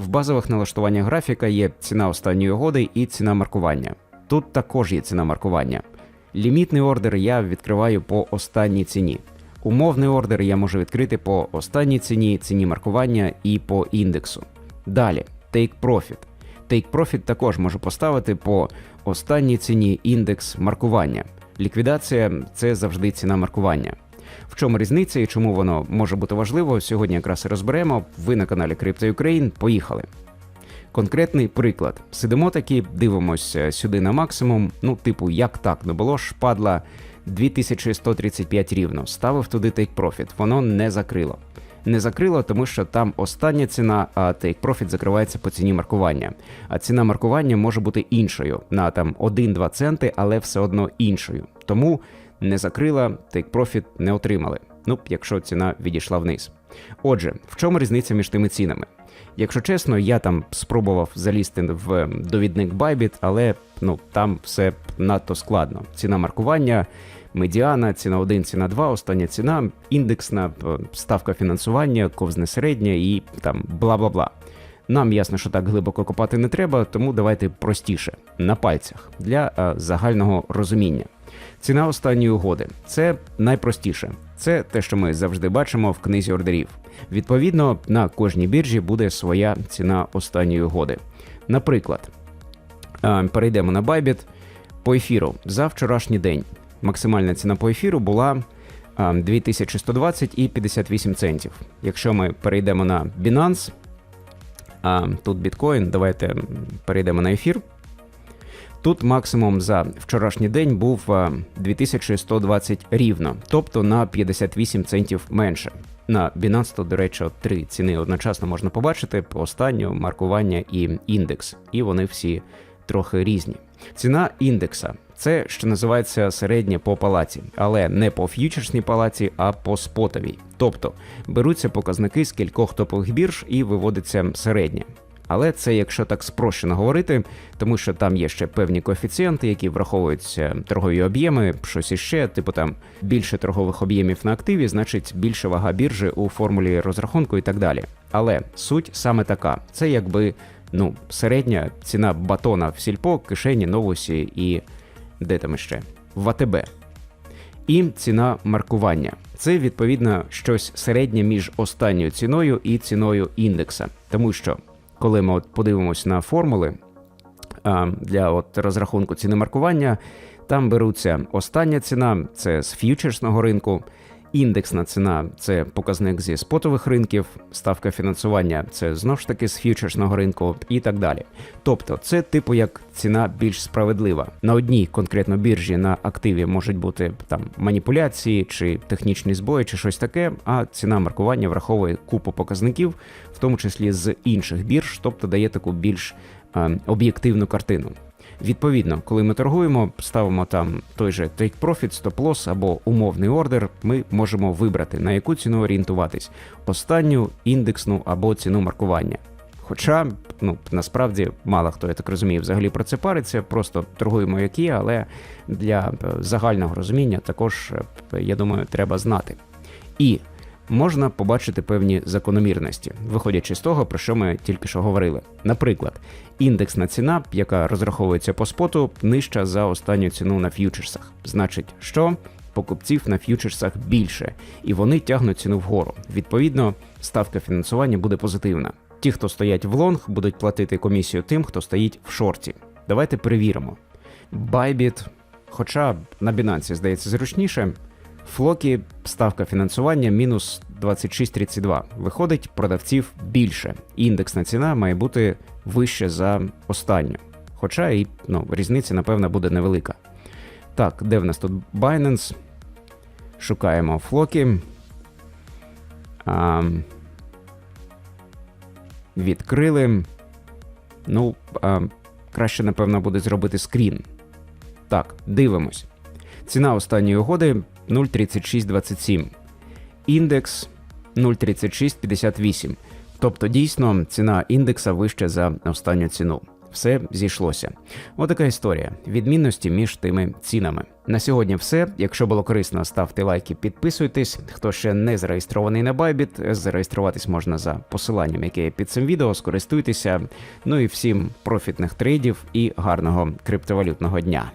В базових налаштуваннях графіка є ціна останньої угоди і ціна маркування. Тут також є ціна маркування. Лімітний ордер я відкриваю по останній ціні. Умовний ордер я можу відкрити по останній ціні, ціні маркування і по індексу. Далі, Take Profit. Take Profit також можу поставити по останній ціні індекс маркування. Ліквідація це завжди ціна маркування. В чому різниця і чому воно може бути важливо, сьогодні якраз розберемо. Ви на каналі Crypto Ukraine. Поїхали. Конкретний приклад. Сидимо таки, дивимося сюди на максимум. Ну, типу, як так не було ж падла 2135 рівно. Ставив туди Take Profit. Воно не закрило. Не закрило, тому що там остання ціна, а Take Profit закривається по ціні маркування. А ціна маркування може бути іншою на там 1-2 центи, але все одно іншою. Тому не закрила, Profit не отримали. Ну, якщо ціна відійшла вниз. Отже, в чому різниця між тими цінами? Якщо чесно, я там спробував залізти в довідник Bybit, але ну там все надто складно. Ціна маркування, медіана, ціна 1, ціна 2, остання ціна, індексна е, ставка фінансування, ковзне середня і там бла бла бла. Нам ясно, що так глибоко копати не треба, тому давайте простіше на пальцях для е, загального розуміння. Ціна останньої угоди це найпростіше. Це те, що ми завжди бачимо в книзі ордерів. Відповідно, на кожній біржі буде своя ціна останньої угоди. Наприклад, е, перейдемо на Bybit по ефіру за вчорашній день. Максимальна ціна по ефіру була е, 2120 і 58 центів. Якщо ми перейдемо на Binance, а тут біткоін, давайте перейдемо на ефір. Тут максимум за вчорашній день був 2120 рівно, тобто на 58 центів менше. На Binance тут, до речі, три ціни одночасно можна побачити: останню, маркування і індекс, і вони всі трохи різні. Ціна індекса це що називається середнє по палаці, але не по ф'ючерсній палаці, а по спотовій. Тобто беруться показники з кількох топових бірж і виводиться середнє. Але це якщо так спрощено говорити, тому що там є ще певні коефіцієнти, які враховуються торгові об'єми, щось іще, типу там більше торгових об'ємів на активі, значить більше вага біржі у формулі розрахунку і так далі. Але суть саме така: це якби ну середня ціна батона в сільпо, кишені, новусі і де там ще в АТБ. І ціна маркування. Це відповідно щось середнє між останньою ціною і ціною індекса, тому що коли ми от подивимось на формули для от розрахунку ціни маркування, там беруться остання ціна, це з ф'ючерсного ринку, індексна ціна це показник зі спотових ринків, ставка фінансування це знову ж таки з ф'ючерсного ринку і так далі. Тобто, це типу як ціна більш справедлива. На одній конкретно біржі на активі можуть бути там маніпуляції чи технічні збої, чи щось таке, а ціна маркування враховує купу показників, в тому числі з інших бірж, тобто дає таку більш е, об'єктивну картину. Відповідно, коли ми торгуємо, ставимо там той же take profit, stop loss або умовний ордер, ми можемо вибрати на яку ціну орієнтуватись: останню індексну або ціну маркування. Хоча, ну насправді мало хто я так розумію, взагалі про це париться, просто торгуємо як є, але для е, загального розуміння також, е, я думаю, треба знати. І можна побачити певні закономірності, виходячи з того, про що ми тільки що говорили. Наприклад, індексна ціна, яка розраховується по споту, нижча за останню ціну на ф'ючерсах. Значить, що покупців на ф'ючерсах більше, і вони тягнуть ціну вгору. Відповідно, ставка фінансування буде позитивна. Ті, хто стоять в лонг, будуть платити комісію тим, хто стоїть в шорті. Давайте перевіримо. Bybit, хоча на Binance, здається, зручніше. Флокі ставка фінансування мінус 26,32. Виходить, продавців більше. Індексна ціна має бути вище за останню. Хоча і ну, різниця, напевно, буде невелика. Так, де в нас тут Binance? Шукаємо флоки. А, відкрили. Ну, а, краще, напевно, буде зробити скрін. Так, дивимось. Ціна останньої угоди 0,3627. Індекс 0,3658. Тобто, дійсно, ціна індекса вища за останню ціну. все зійшлося. Отака історія. Відмінності між тими цінами. На сьогодні все. Якщо було корисно, ставте лайки, підписуйтесь. Хто ще не зареєстрований на Bybit, зареєструватись можна за посиланням, яке під цим відео. Скористуйтеся. Ну і всім профітних трейдів і гарного криптовалютного дня.